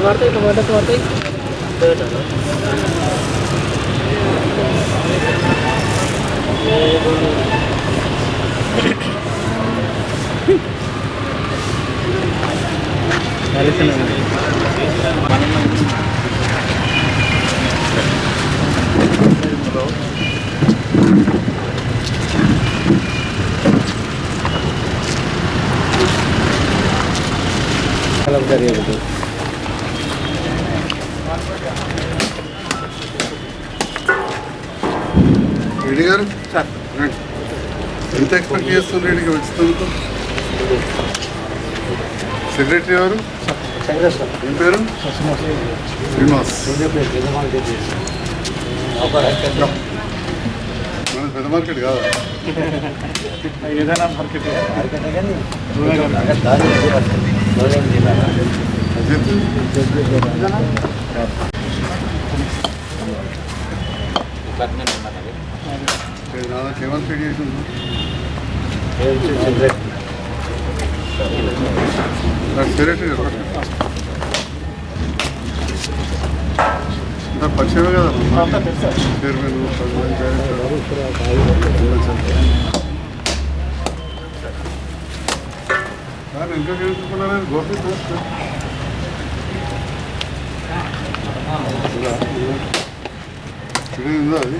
మాడతాయి ఇట్లా మాడతా మాడతాయి రెడ్డి గారు. ఎంత ఎక్స్పెక్ట్ చేస్తున్నారు రెడ్డికి వచ్చినందుకు సెక్రటరీ గారు ఏం పేరు? శ్రీనివాస్. మన పెద్ద మార్కెట్ కాదా? అజిత్ నాకు ఏమని ఫీడ్ చేసి నాకు సెక్రటరీ నాకు పరిచయమే కదా చైర్మన్ ఇంకా చేసుకున్నారని గోపి ఇది ఉందా అది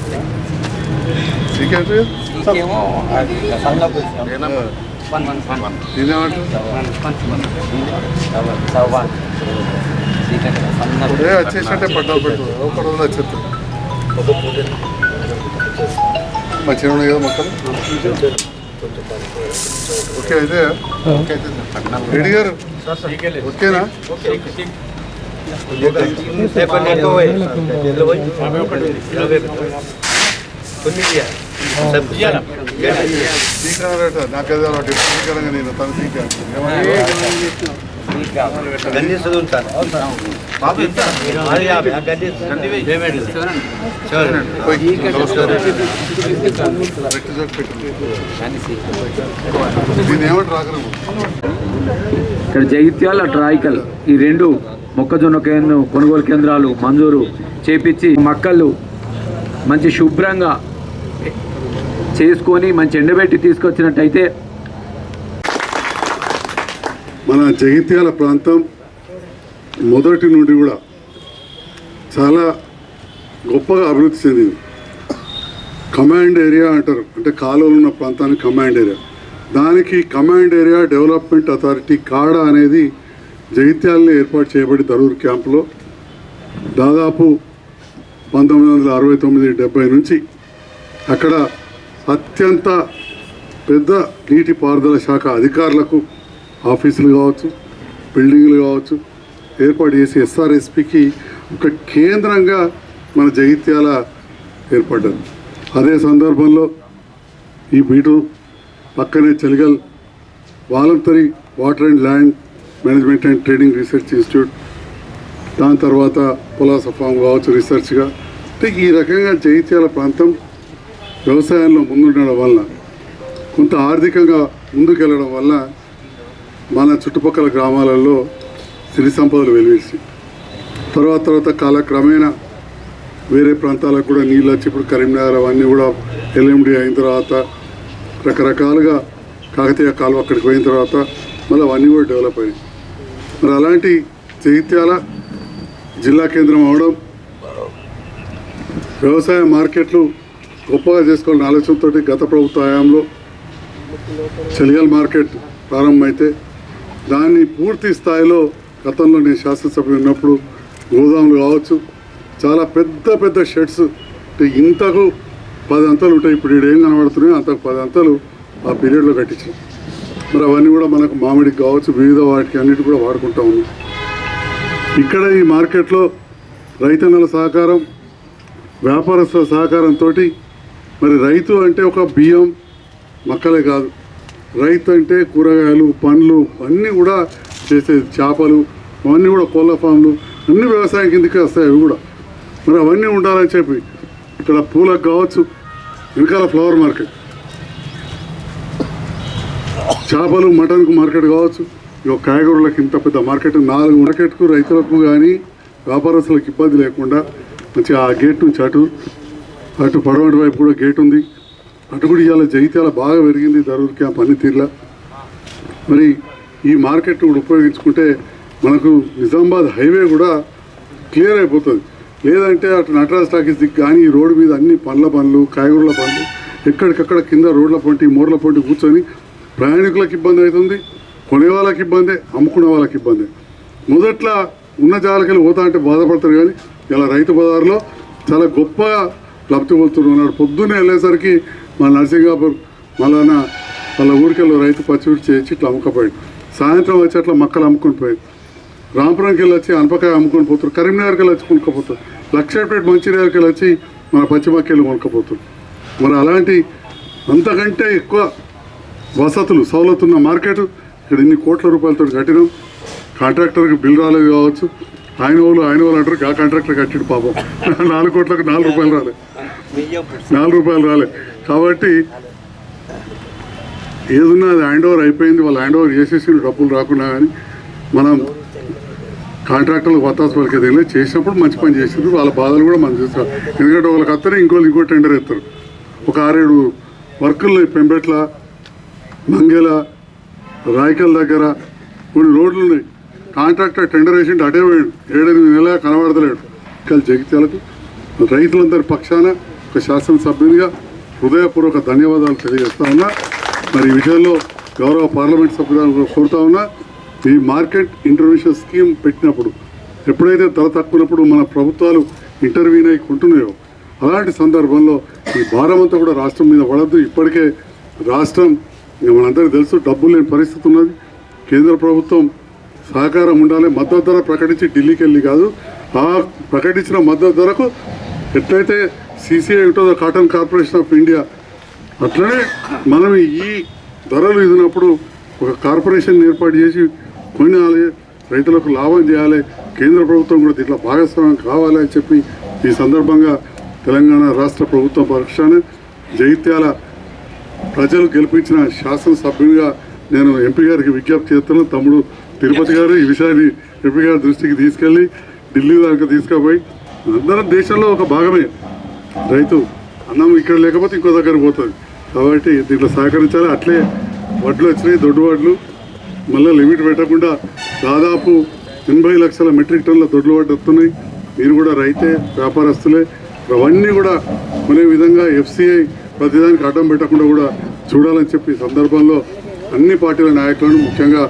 సీకేంటి ఏ వచ్చేసినట్టే పడ్డాలు పెట్టు. ఒక రోజులు వచ్చేస్తుంది మంచిగా ఉన్నాయి కదా మొక్కలు ఓకే అయితే రెడ్డి గారు? ఓకేనా? సీకరాడట నాకు నేను తను ఇక్కడ జగిత్యాల ట్రాయికల్ ఈ రెండు మొక్కజొన్న కేంద్రం కొనుగోలు కేంద్రాలు మంజూరు చేపించి మక్కలు మంచి శుభ్రంగా చేసుకొని మంచి ఎండబెట్టి తీసుకొచ్చినట్టయితే మన జగిత్యాల ప్రాంతం మొదటి నుండి కూడా చాలా గొప్పగా అభివృద్ధి చెందింది. కమాండ్ ఏరియా అంటారు. అంటే కాలువలు ఉన్న ప్రాంతాన్ని కమాండ్ ఏరియా దానికి command area development authority CADA అనేది జగిత్యాలలో ఏర్పాటు చేయబడి దరూర్ క్యాంపులో దాదాపు పంతొమ్మిది వందల అరవై తొమ్మిది డెబ్బై నుంచి అక్కడ అత్యంత పెద్ద నీటిపారుదల శాఖ అధికారులకు ఆఫీసులు కావచ్చు బిల్డింగ్లు కావచ్చు ఏర్పాటు చేసి ఎస్ఆర్ఎస్పికి ఒక కేంద్రంగా మన జగిత్యాల ఏర్పడ్డది. అదే సందర్భంలో ఈ బీటు పక్కనే Chelgal voluntary water and land management and trading research institute దాని తర్వాత పులాస ఫామ్ కావచ్చు రీసెర్చ్గా. అంటే ఈ రకంగా జగిత్యాల ప్రాంతం వ్యవసాయంలో ముందుండడం వల్ల కొంత ఆర్థికంగా ముందుకెళ్ళడం వల్ల మన చుట్టుపక్కల గ్రామాలలో సిరి సంపదలు వెలివేసి తర్వాత తర్వాత కాలక్రమేణా వేరే ప్రాంతాలకు కూడా నీళ్ళు వచ్చి ఇప్పుడు కరీంనగర్ అవన్నీ కూడా ఎల్ఎండి అయిన తర్వాత రకరకాలుగా కాకతీయ కాలువ అక్కడికి పోయిన తర్వాత మళ్ళీ అవన్నీ కూడా డెవలప్ అయినాయి. మరి అలాంటి జగిత్యాల జిల్లా కేంద్రం అవడం వ్యవసాయ మార్కెట్లు గొప్పగా చేసుకోవాలనే ఆలోచనతో గత ప్రభుత్వ హయాంలో చలియాల మార్కెట్ ప్రారంభమైతే దాన్ని పూర్తి స్థాయిలో గతంలో నేను శాసనసభ్యులు ఉన్నప్పుడు గోదాములు కావచ్చు చాలా పెద్ద పెద్ద షెడ్స్ ఇంతకు పది అంతలు ఉంటాయి. ఇప్పుడు ఈడ ఏం కనబడుతున్నాయో అంతకు పది అంతలు ఆ పీరియడ్లో కట్టించాం మరి అవన్నీ కూడా మనకు మామిడికి కావచ్చు వివిధ వాటికి అన్నిటి కూడా వాడుకుంటా ఉన్నాం. ఇక్కడ ఈ మార్కెట్లో రైతన్నల సహకారం వ్యాపారస్తుల సహకారంతో మరి రైతు అంటే ఒక బియ్యం మక్కలే కాదు. రైతు అంటే కూరగాయలు పండ్లు అన్నీ కూడా చేసేది చేపలు అవన్నీ కూడా కోళ్ళ ఫామ్లు అన్ని వ్యవసాయం కిందకి వస్తాయి అవి కూడా. మరి అవన్నీ ఉండాలని చెప్పి ఇక్కడ పూలకు కావచ్చు వెనకాల ఫ్లవర్ మార్కెట్. చేపలు మటన్కు మార్కెట్ కావచ్చు ఇక కాయగూరలకు ఇంత పెద్ద మార్కెట్ నాలుగు మార్కెట్కు రైతులకు కానీ వ్యాపారస్తులకు ఇబ్బంది లేకుండా మంచి ఆ గేట్ నుంచి అటు అటు పడమటి వైపు కూడా గేట్ ఉంది. అటు కూడా ఇవాళ జగిత్యాల బాగా పెరిగింది ధరూర్ క్యాంప్ అన్ని మరి ఈ మార్కెట్ కూడా ఉపయోగించుకుంటే మనకు నిజామాబాద్ హైవే కూడా క్లియర్ అయిపోతుంది. లేదంటే అటు నటరాజ్ టాకీస్ దిక్కు కానీ ఈ రోడ్డు మీద అన్ని పండ్ల పనులు కాయగూరల పనులు ఎక్కడికక్కడ కింద రోడ్ల పొంటి మూరల పొంటి కూర్చొని ప్రయాణికులకు ఇబ్బంది అవుతుంది కొనే వాళ్ళకి ఇబ్బందే అమ్ముకునే వాళ్ళకి ఇబ్బందే. మొదట్లో ఉన్న జాలకెళ్ళి పోతా అంటే బాధపడతారు కానీ ఇలా రైతు బజార్లో చాలా గొప్పగా లబ్ధి పొందుతున్నాడు పొద్దున్నే వెళ్ళేసరికి మా నర్సింగాపూర్ మళ్ళా వాళ్ళ ఊరికెళ్ళి రైతు పచ్చిమిర్చి చేయించి ఇట్లా అమ్ముకపోయాడు. సాయంత్రం వచ్చి అట్లా మక్కలు అమ్ముకొని పోయాడు. రాంపురంకి వెళ్ళి వచ్చి అనపకాయ అమ్ముకొని పోతారు కరీంనగర్కి వెళ్ళి వచ్చి కొనుక్కపోతారు లక్షపేట మంచిర్యాలకి వెళ్ళి వచ్చి మన పచ్చిమక్కలు కొనుక్కపోతారు మరి అలాంటి అంతకంటే ఎక్కువ వసతులు సౌలతున్న మార్కెట్. ఇక్కడ ఇన్ని కోట్ల రూపాయలతో కట్టినాం. కాంట్రాక్టర్కి బిల్ రాలేదు కావచ్చు. ఆయన వాళ్ళు ఆయన వాళ్ళు అంటారు ఆ కాంట్రాక్టర్ కట్టిడు పాపం. నాలుగు కోట్లకు నాలుగు రూపాయలు రాలే. నాలుగు రూపాయలు రాలే. కాబట్టి ఏదున్నా అది హ్యాండ్ ఓవర్ అయిపోయింది వాళ్ళు హ్యాండ్ ఓవర్ చేసేసి డబ్బులు రాకుండా కానీ మనం కాంట్రాక్టర్లకు వత్తాసు పలికేది వెళ్ళి చేసినప్పుడు మంచి పని చేసింది వాళ్ళ బాధలు కూడా మనం చేస్తారు ఎందుకంటే వాళ్ళకి వస్తారు ఇంకోళ్ళు ఇంకో టెండర్ ఎత్తారు ఒక ఆరేడు వర్కులు పెంబెట్ల మంగెల రాయకల్ దగ్గర కొన్ని రోడ్లు ఉన్నాయి. కాంట్రాక్టర్ టెండర్ వేసిండు అటే పోయాడు ఏడెనిమిది నెలల కనబడతలేడు. కలిసి జగిత్యాలకు రైతులందరి పక్షాన ఒక శాసనసభ్యునిగా హృదయపూర్వక ధన్యవాదాలు తెలియజేస్తా ఉన్నా. మరి ఈ విషయంలో గౌరవ పార్లమెంట్ సభ్యులను కోరుతా ఉన్నా. ఈ మార్కెట్ ఇంటర్వెన్షన్ స్కీమ్ పెట్టినప్పుడు ఎప్పుడైతే ధర తక్కువనప్పుడు మన ప్రభుత్వాలు ఇంటర్వ్యూన్ అయి కొంటున్నాయో అలాంటి సందర్భంలో ఈ భారం అంతా కూడా రాష్ట్రం మీద పడద్దు. ఇప్పటికే రాష్ట్రం మనందరికీ తెలుసు డబ్బులు లేని పరిస్థితి ఉన్నది. కేంద్ర ప్రభుత్వం సహకారం ఉండాలి మద్దతు ధర ప్రకటించి ఢిల్లీకి వెళ్ళి కాదు ఆ ప్రకటించిన మద్దతు ధరకు ఎట్లయితే సీసీఐ ఉంటుందో కాటన్ కార్పొరేషన్ ఆఫ్ ఇండియా అట్లనే మనం ఈ ధరలు ఇదినప్పుడు ఒక కార్పొరేషన్ ఏర్పాటు చేసి కొనాలి రైతులకు లాభం చేయాలి కేంద్ర ప్రభుత్వం కూడా దీంట్లో భాగస్వామ్యం కావాలి అని చెప్పి ఈ సందర్భంగా తెలంగాణ రాష్ట్ర ప్రభుత్వం పక్షాన జైత్యాల ప్రజలు గెలిపించిన శాసనసభ్యునిగా నేను ఎంపీ గారికి విజ్ఞప్తి చేస్తున్నాను తమ్ముడు తిరుపతి గారు ఈ విషయాన్ని ఎంపీ గారి దృష్టికి తీసుకెళ్ళి ఢిల్లీ దాకా తీసుకుపోయి అందరం దేశంలో ఒక భాగమే. రైతు అన్నం ఇక్కడ లేకపోతే ఇంకో దగ్గర పోతుంది. కాబట్టి దీంట్లో సహకరించాలి. అట్లే వడ్లు వచ్చినాయి దొడ్డు వడ్లు. మళ్ళీ లిమిట్ పెట్టకుండా దాదాపు ఎనభై లక్షల మెట్రిక్ టన్నుల దొడ్లు వడ్లు వస్తున్నాయి. మీరు కూడా రైతే వ్యాపారస్తులే అవన్నీ కూడా కొనే విధంగా ఎఫ్సిఐ ప్రతిదానికి అడ్డం పెట్టకుండా కూడా చూడాలని చెప్పి సందర్భంలో అన్ని పార్టీల నాయకులను ముఖ్యంగా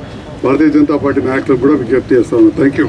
భారతీయ జనతా పార్టీ నాయకులకు కూడా విజ్ఞప్తి చేస్తాను థ్యాంక్ యూ